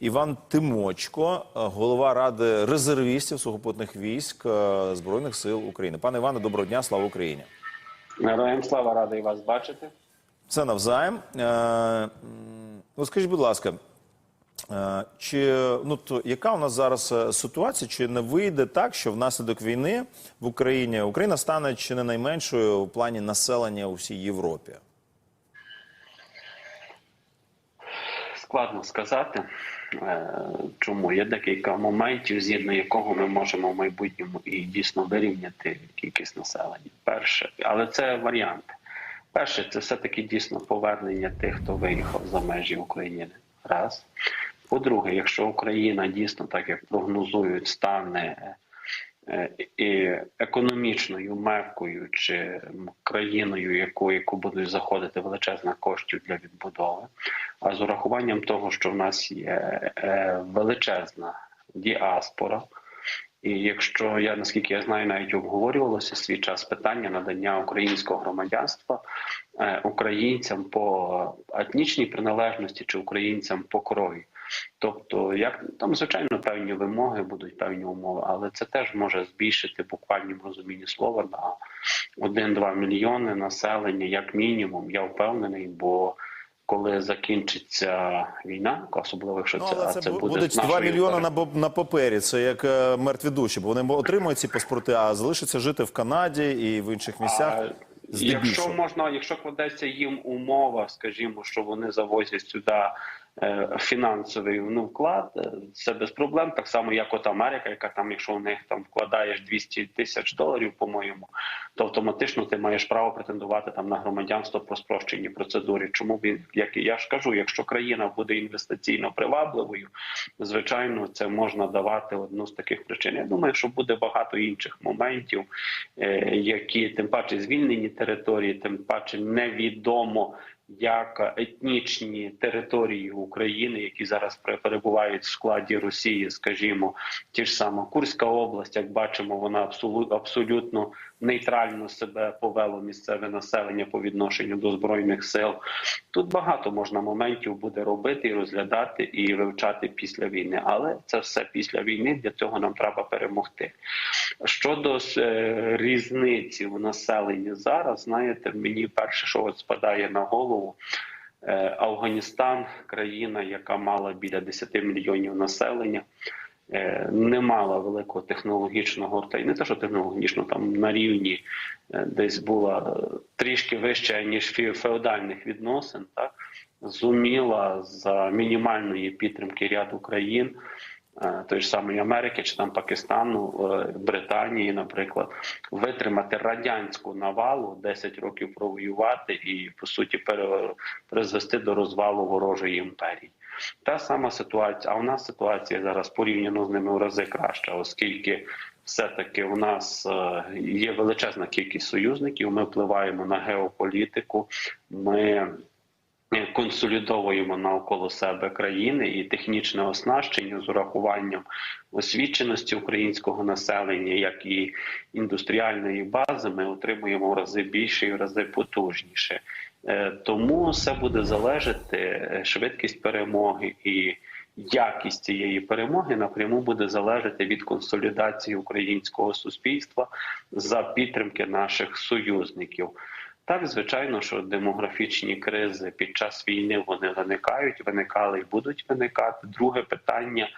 Іван Тимочко, е, голова ради резервістів сухопутних військ е, Збройних сил України. Пане Іване, доброго дня, слава Україні. Героям слава радий вас бачити. Це навзаєм. Ну, скажіть, будь ласка, чи ну то яка у нас зараз ситуація? Чи не вийде так, що внаслідок війни в Україні Україна стане чи не найменшою у плані населення у всій Європі? Складно сказати, чому є декілька моментів, згідно якого ми можемо в майбутньому і дійсно вирівняти кількість населення. Перше, але це варіанти. Перше, це все-таки дійсно повернення тих, хто виїхав за межі України. Раз. По-друге, якщо Україна дійсно, так як прогнозують, стане е, і економічною меккою чи країною, яку, яку будуть заходити величезна коштів для відбудови, а з урахуванням того, що в нас є е, величезна діаспора. І якщо я наскільки я знаю, навіть обговорювалося свій час питання надання українського громадянства е, українцям по етнічній приналежності чи українцям по крові. Тобто, як там звичайно певні вимоги будуть певні умови, але це теж може збільшити в буквальному розумінні слова на 1-2 мільйони населення, як мінімум. Я впевнений, бо коли закінчиться війна, особливо якщо Ну, це, а це, це буде будуть 2 мільйони на, на папері. Це як е, мертві душі, бо вони отримують ці паспорти, а залишаться жити в Канаді і в інших місцях. А, Якщо можна, якщо кладеться їм умова, скажімо, що вони завозять сюди фінансовий ну, вклад, е, це без проблем. Так само, як от Америка, яка там, якщо у них там вкладаєш 200 тисяч доларів, по-моєму, то автоматично ти маєш право претендувати там на громадянство про спрощені процедури. Чому він як я ж кажу, якщо країна буде інвестиційно привабливою, звичайно, це можна давати одну з таких причин. Я думаю, що буде багато інших моментів, е, які тим паче звільнені території, тим паче невідомо. Як етнічні території України, які зараз перебувають в складі Росії, скажімо, ті ж сама Курська область, як бачимо, вона абсолютно нейтрально себе повело місцеве населення по відношенню до збройних сил. Тут багато можна моментів буде робити розглядати і вивчати після війни, але це все після війни. Для цього нам треба перемогти. Щодо е, різниці в населенні зараз, знаєте, мені перше, що от спадає на голову. Е, Афганістан, країна, яка мала біля 10 мільйонів населення, е, не мала великого технологічного та й не те, що технологічно там на рівні е, десь була трішки вища ніж феодальних відносин, так зуміла за мінімальної підтримки ряду країн. Е, Той ж самої Америки чи там Пакистану, е, Британії, наприклад, витримати радянську навалу, 10 років провоювати і по суті призвести до розвалу ворожої імперії. Та сама ситуація. А у нас ситуація зараз порівняно з ними в рази краща, оскільки все-таки у нас е, є величезна кількість союзників. Ми впливаємо на геополітику. Ми консолідовуємо навколо себе країни і технічне оснащення з урахуванням освіченості українського населення, як і індустріальної бази, ми отримуємо в рази більше і в рази потужніше. Е, Тому все буде залежати е, швидкість перемоги і якість цієї перемоги напряму буде залежати від консолідації українського суспільства за підтримки наших союзників. Так, звичайно, що демографічні кризи під час війни вони виникають, виникали і будуть виникати. Друге питання: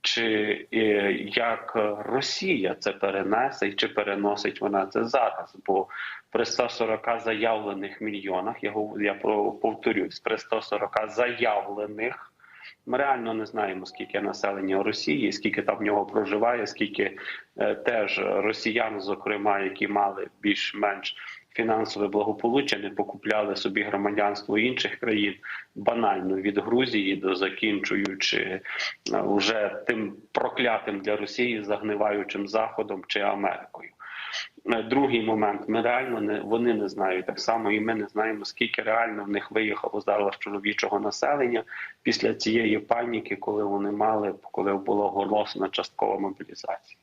чи е, як Росія це перенесе, і чи переносить вона це зараз? Бо при 140 заявлених мільйонах, я я повторюсь, при 140 заявлених. Ми реально не знаємо, скільки населення Росії, скільки там в нього проживає, скільки е, теж росіян, зокрема, які мали більш-менш фінансове благополуччя, не покупляли собі громадянство інших країн банально від Грузії до закінчуючи е, вже тим проклятим для Росії загниваючим заходом чи Америкою. Другий момент, ми реально не вони не знають так само, і ми не знаємо, скільки реально в них виїхало зараз чоловічого населення після цієї паніки, коли вони мали, коли була оголошена часткова мобілізація.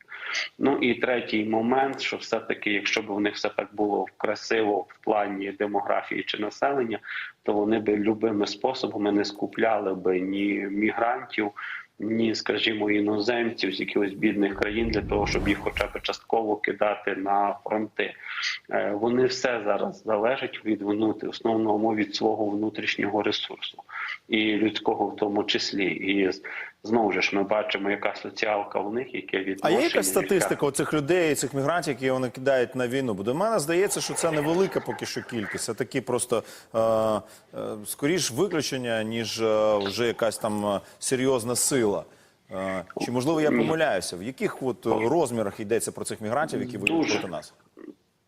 Ну і третій момент, що все-таки, якщо б у них все так було красиво в плані демографії чи населення, то вони би любими способами не скупляли би ні мігрантів, ні, скажімо, іноземців з якихось бідних країн для того, щоб їх хоча б частково кидати на фронти. Е, Вони все зараз залежать від внутрі, основному від свого внутрішнього ресурсу і людського в тому числі. І знову ж ми бачимо, яка соціалка у них, яке А є якась яка- статистика оцих людей, цих мігрантів, які вони кидають на війну? Бо до мене здається, що це невелика поки що кількість. Це такі просто е, е, скоріш виключення, ніж е, вже якась там е, серйозна сила. Е, чи можливо я помиляюся? В яких от е, розмірах йдеться про цих мігрантів, які Дуже. проти нас?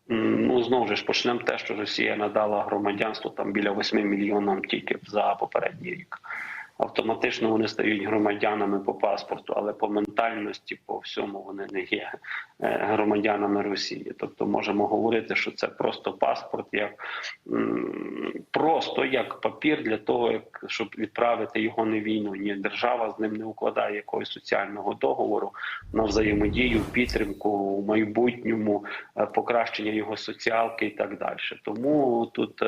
Ну знову ж почнемо те, що Росія надала громадянство там біля 8 мільйонам тільки за попередній рік. Автоматично вони стають громадянами по паспорту, але по ментальності, по всьому вони не є е, громадянами Росії. Тобто можемо говорити, що це просто паспорт, як просто як папір для того, як щоб відправити його на війну. Ні, держава з ним не укладає якогось соціального договору на взаємодію, підтримку у майбутньому, е, покращення його соціалки і так далі. Тому тут.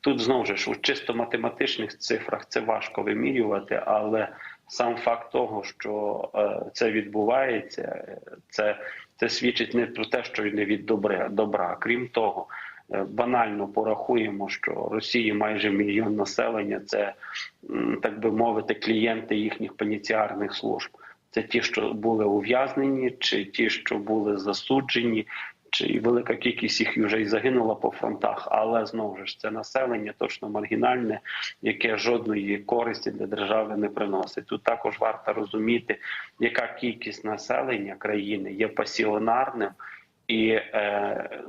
Тут знову ж у чисто математичних цифрах це важко вимірювати, але сам факт того, що е, це відбувається, це, це свідчить не про те, що не від добра, добра. Крім того, е, банально порахуємо, що Росії майже мільйон населення це, так би мовити, клієнти їхніх пеніціарних служб. Це ті, що були ув'язнені, чи ті, що були засуджені, чи велика кількість їх вже й загинула по фронтах, але знову ж це населення точно маргінальне, яке жодної користі для держави не приносить. Тут також варто розуміти, яка кількість населення країни є пасіонарним і е,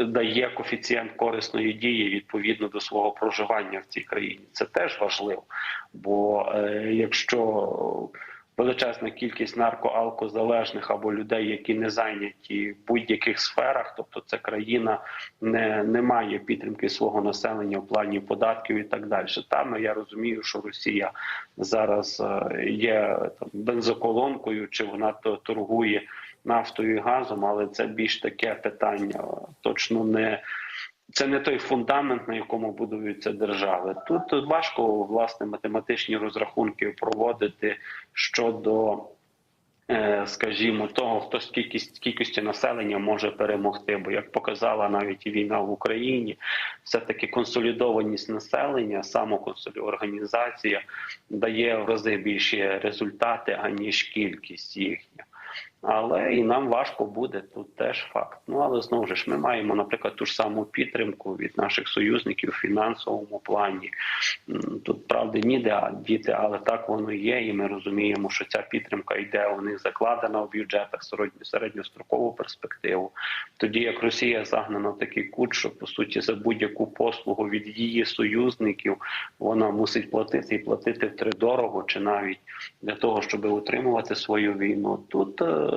дає коефіцієнт корисної дії відповідно до свого проживання в цій країні. Це теж важливо, бо е, якщо величезна кількість наркоалкозалежних або людей, які не зайняті в будь-яких сферах, тобто це країна не, не має підтримки свого населення в плані податків і так далі. Там я розумію, що Росія зараз е, є там бензоколонкою, чи вона то торгує нафтою і газом, але це більш таке питання, точно не. Це не той фундамент, на якому будуються держави. Тут, важко власне математичні розрахунки проводити щодо, е, скажімо, того, хто з кількість кількості населення може перемогти. Бо як показала навіть війна в Україні, все таки консолідованість населення, самоконсолідорганізація дає в рази більші результати аніж кількість їхня. Але і нам важко буде тут теж факт. Ну але знову ж ми маємо, наприклад, ту ж саму підтримку від наших союзників в фінансовому плані. Тут правди ніде діти, але так воно є, і ми розуміємо, що ця підтримка йде у них закладена в бюджетах середньострокову перспективу. Тоді як Росія загнана в такий кут, що по суті за будь-яку послугу від її союзників вона мусить платити і платити втридорого, чи навіть для того, щоб утримувати свою війну. Тут, е,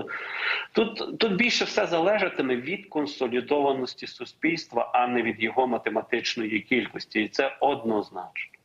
тут, тут більше все залежатиме від консолідованості суспільства, а не від його математичної кількості, і це однозначно.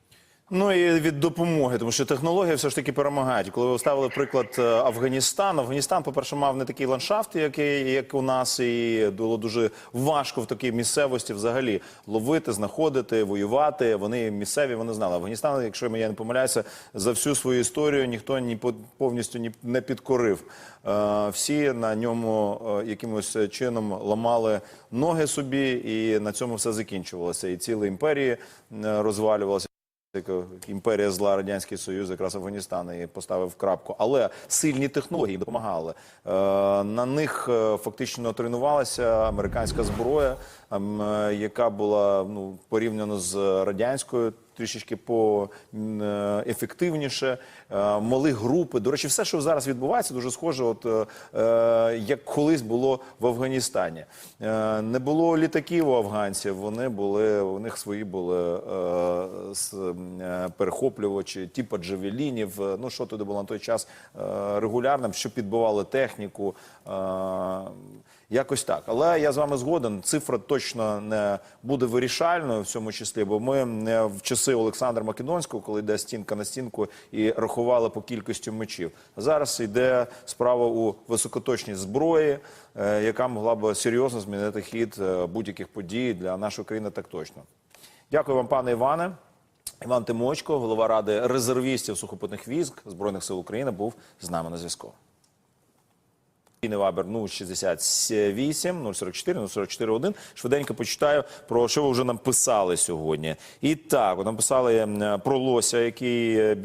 Ну і від допомоги, тому що технології все ж таки перемагають. Коли ви ставили приклад е, Афганістан, Афганістан, по-перше, мав не такий ландшафт, як, як у нас, і було дуже важко в такій місцевості взагалі ловити, знаходити, воювати. Вони місцеві, вони знали. Афганістан, якщо я не помиляюся, за всю свою історію ніхто ні по- повністю ні не підкорив. Е, Всі на ньому е, якимось чином ламали ноги собі, і на цьому все закінчувалося. І цілі імперії розвалювалися. Як імперія зла радянський союз, якраз Афганістан і поставив крапку. Але сильні технології допомагали. Е, на них е, фактично тренувалася американська зброя, е, яка була ну порівняно з радянською. Трішечки по е, Е, мали групи. До речі, все, що зараз відбувається, дуже схоже, от е, е, як колись було в Афганістані. Е, Не було літаків у афганців. Вони були у них свої були е, е, перехоплювачі, типу джавелінів. Е, Ну що туди було на той час е, регулярним, що підбивали техніку. Е, Якось так. Але я з вами згоден. Цифра точно не буде вирішальною в цьому числі, бо ми не в часи Олександра Македонського, коли йде стінка на стінку і рахували по кількості мечів. Зараз йде справа у високоточній зброї, е, яка могла б серйозно змінити хід е, будь-яких подій для нашої країни. Так точно. Дякую вам, пане Іване. Іван Тимочко, голова ради резервістів сухопутних військ збройних сил України, був з нами на зв'язку. Вабер 068 044 044 1. Швиденько почитаю про що ви вже нам писали сьогодні. І так, нам писали про лося, який е,